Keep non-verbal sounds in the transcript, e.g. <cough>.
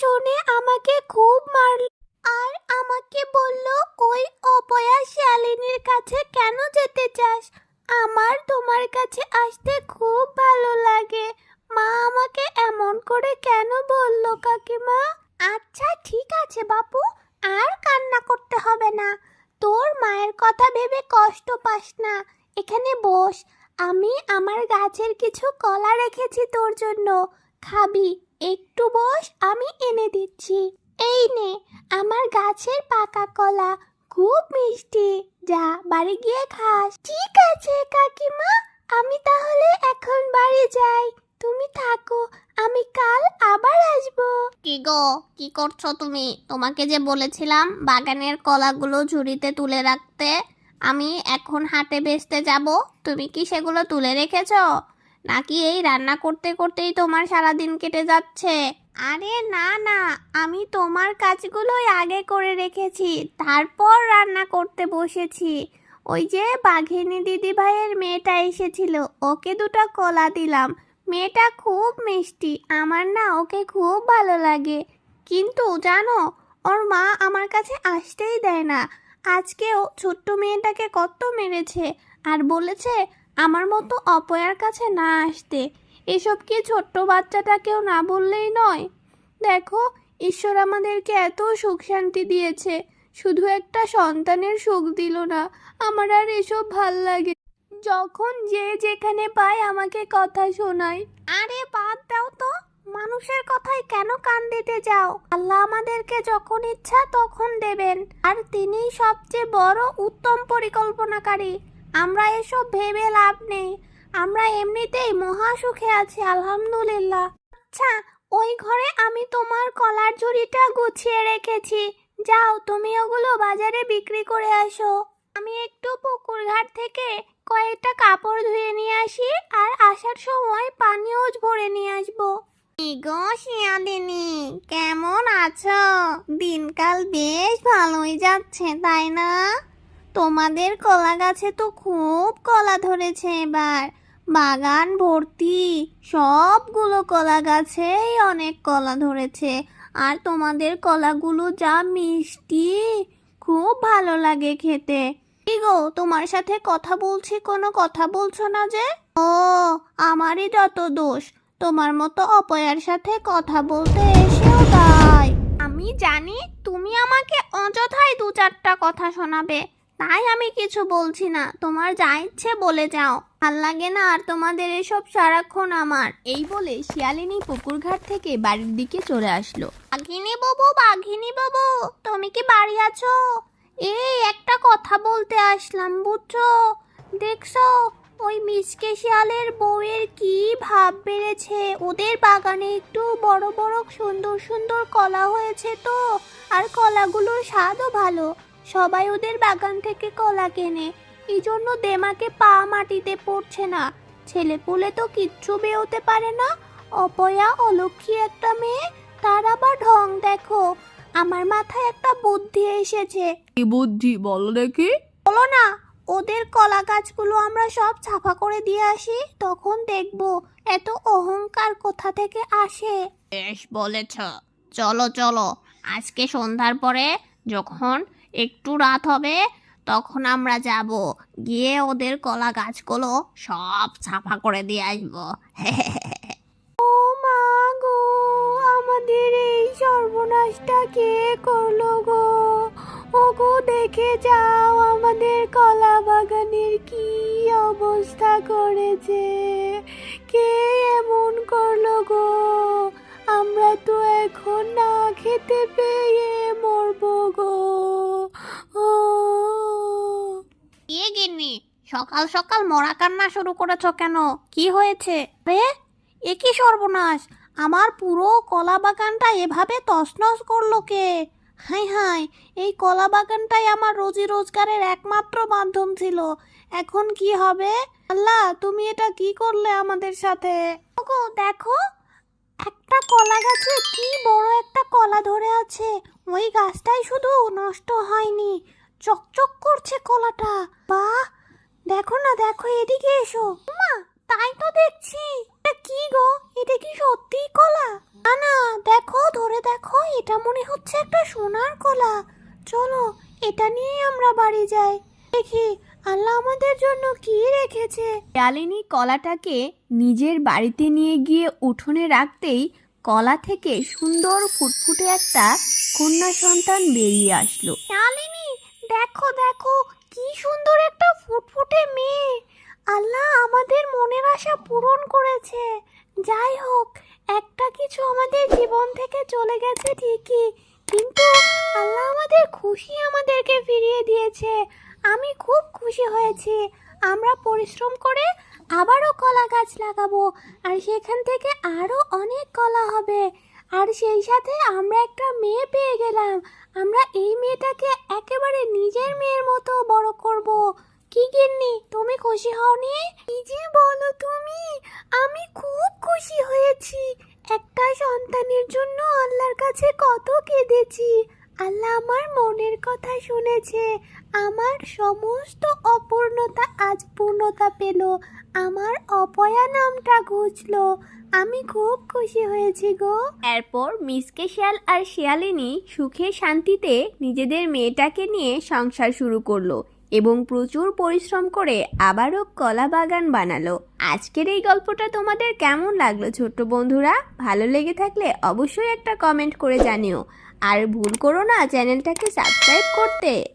শুনে আমাকে খুব মারল। আর আমাকে বলল, ওই অপয়া শালিনীর কাছে কেন যেতে চাস? আমার তোমার কাছে আসতে খুব ভালো লাগে। মা আমাকে এমন করে কেন বলল, কাকিমা? আচ্ছা ঠিক আছে বাপু, আর কান্না করতে হবে না। তোর মায়ের কথা ভেবে কষ্ট পাস না। এখানে বস, আমি আমার গাছের কিছু কলা রেখেছি তোর জন্য। খাবি। একটু বস, আমি এনে দিচ্ছি। এই নে, আমার গাছের পাকা কলা। খুব মিষ্টি। যা, বাড়ি গিয়ে খাস। ঠিক আছে, কাকিমা। আমি তাহলে এখন বাড়ি যাই। তুমি থাকো, আমি কাল আবার আসব। কি গো, কি করছ তুমি? তোমাকে যে বলেছিলাম বাগানের কলাগুলো ঝুড়িতে তুলে রাখতে, আমি এখন হাটে বেচতে যাব। তুমি কি সেগুলো তুলে রেখেছো? নাকি এই রান্না করতে করতেই তোমার সারাদিন কেটে যাচ্ছে? আরে না না, আমি তোমার কাজগুলোই আগে করে রেখেছি, তারপর রান্না করতে বসেছি। ওই যে বাঘিনী দিদি ভাইয়ের মেয়েটা এসেছিল, ওকে দুটো কলা দিলাম। মেয়েটা খুব মিষ্টি, আমার না ওকে খুব ভালো লাগে। কিন্তু জানো, ওর মা আমার কাছে আসতেই দেয় না। আজকেও ছোট্ট মেয়েটাকে কত মেরেছে, আর বলেছে আমার মতো অপয়ার কাছে না আসতে। এসব কি ছোট্ট বাচ্চাটাকেও না বললেই নয়? দেখো, ঈশ্বর আমাদেরকে এত সুখ শান্তি দিয়েছে। শুধু একটা সন্তানের সুখ দিল না, আমার আর এসব ভালো লাগে যখন যে যেখানে পায় আমাকে কথা শোনায়। আরে বাদ দাও তো, মানুষের কথায় কেন কান দিতে যাও? আল্লাহ আমাদেরকে যখন ইচ্ছা তখন দেবেন। আর তিনিই সবচেয়ে বড় উত্তম পরিকল্পনাকারী। আমরা এসব ভেবে লাভ নেই। আমরা এমনিতেই মহা সুখে আছি, আলহামদুলিল্লাহ। আচ্ছা ওই ঘরে আমি তোমার কলার ঝুড়িটা গুছিয়ে রেখেছি। যাও, তুমি ওগুলো বাজারে বিক্রি করে আসো। আমি একটু পুকুর ঘাট থেকে কয়েকটা কাপড় ধুয়ে নিয়ে আসি আর আসার সময় পানীয় ভরে নিয়ে আসব। কেমন আছো? দিনকাল বেশ ভালোই যাচ্ছে, তাই না? তোমাদের কলা গাছে তো খুব কলা ধরেছে এবার। বাগান ভর্তি, সবগুলো কলা গাছেই অনেক কলা ধরেছে। আর তোমাদের কলাগুলো যা মিষ্টি, খুব ভালো লাগে খেতে। গো, তোমার সাথে কথা বলছি, কোনো কথা বলছো না যে? ও, আমারই যত দোষ। তোমার মতো অপয়ার সাথে কথা বলতে এসেও তাই। আমি জানি তুমি আমাকে অযথাই দু চারটা কথা শোনাবে। তাই আমি কিছু বলছি না। তোমার যা ইচ্ছে বলে যাও। ভালো লাগে না আর তোমাদের এসব সারাক্ষণ আমার। এই বলে শিয়ালিনী পুকুর ঘাট থেকে বাড়ির দিকে চলে আসলো। বাঘিনী বাবু বাঘিনী বাবু, তুমি কি বাড়ি আছো? এই একটা কথা বলতে আসলাম, বুঝছ? দেখছ, ওই মিসকে শিয়ালের বউয়ের কি ভাব বেড়েছে? ওদের বাগানে একটু বড় বড় সুন্দর সুন্দর কলা হয়েছে তো, আর কলাগুলোর স্বাদও ভালো। সবাই ওদের বাগান থেকে কলা কেনে। এই জন্য দেমাকে পা মাটিতে পড়ছে না। ছেলে পুলে তো কিচ্ছু বেরোতে পারে না। অপয়া অলক্ষী একটা মেয়ে তার আবার ঢং দেখো। আমার মাথায় একটা বুদ্ধি এসেছে। কি বুদ্ধি? বলো দেখি। বলো না ওদের কলা গাছগুলো আমরা সব ছাপা করে দিয়ে আসি তখন দেখব এত অহংকার কোথা থেকে আসে। বেশ বলেছ। চলো চলো। আজকে সন্ধ্যার পরে যখন একটু রাত হবে, তখন আমরা যাব। গিয়ে ওদের কলা গাছগুলো সব ছাপা করে দিয়ে আসব। <laughs> ও মা গো, আমাদের এই সর্বনাশটা কে করল গো? ওগো দেখে যাও, আমাদের কলা বাগানের কি অবস্থা করেছে। কে এমন করল গো? আমরা তো এখন না খেতে পেয়ে মরবো গো ও এ গিন্নি সকাল সকাল মরা কান্না শুরু করেছ কেন? কি হয়েছে? রে এ কি সর্বনাশ? আমার পুরো কলা বাগানটা এভাবে তছনছ করল কে? হাই হাই, এই কলা বাগানটাই আমার রোজি রোজগারের একমাত্র মাধ্যম ছিল। এখন কি হবে? আল্লাহ, তুমি এটা কি করলে আমাদের সাথে? ওগো, দেখো, একটা কলা গাছে কি বড় একটা কলা ধরে আছে। ওই গাছটাই শুধু নষ্ট হয়নি, চকচক করছে কলাটা। বাহ দেখো না দেখো এদিকে এসো। মা তাই তো দেখছি। এটা কি গো? এটা কি সত্যি কলা? না না দেখো ধরে দেখো এটা মনে হচ্ছে একটা সোনার কলা। চলো এটা নিয়ে আমরা বাড়ি যাই। দেখি আল্লাহ আমাদের জন্য কি রেখেছে। ডালিনী কলাটাকে নিজের বাড়িতে নিয়ে গিয়ে উঠোনে রাখতেই কলা থেকে সুন্দর ফুটফুটে একটা কন্যা সন্তান বেরিয়ে আসলো। ডালিনী দেখো দেখো কি সুন্দর ফুটফুটে মেয়ে। আল্লাহ আমাদের মনের আশা পূরণ করেছে। যাই হোক, একটা কিছু আমাদের জীবন থেকে চলে গেছে ঠিকই, কিন্তু আল্লাহ আমাদের খুশি আমাদেরকে ফিরিয়ে দিয়েছে। আমি খুব খুশি হয়েছি। আমরা পরিশ্রম করে আবারও কলা গাছ লাগাবো, আর সেখান থেকে আরও অনেক কলা হবে। আর সেই সাথে আমরা একটা মেয়ে পেয়ে গেলাম। আমরা এই মেয়েটাকে একেবারে নিজের মেয়ের মতো বড় করব। কি গিন্নি? তুমি খুশি হওনি? কি যে বলো তুমি? আমি খুব খুশি হয়েছি। একটা সন্তানের জন্য আল্লাহর কাছে কত কেঁদেছি। আল্লাহ আমার মনের কথা শুনেছে। আমার সমস্ত অপূর্ণতা আজ পূর্ণতা পেল। আমার অপয়া নামটা ঘুচলো। আমি খুব খুশি হয়েছি গো। এরপর মিসকে শিয়াল আর শিয়ালিনী সুখে শান্তিতে নিজেদের মেয়েটাকে নিয়ে সংসার শুরু করল। এবং প্রচুর পরিশ্রম করে আবারও কলা বাগান বানালো। আজকের এই গল্পটা তোমাদের কেমন লাগল ছোট্ট বন্ধুরা? ভালো লেগে থাকলে অবশ্যই একটা কমেন্ট করে জানিও। আর ভুল করো না চ্যানেলটাকে সাবস্ক্রাইব করতে।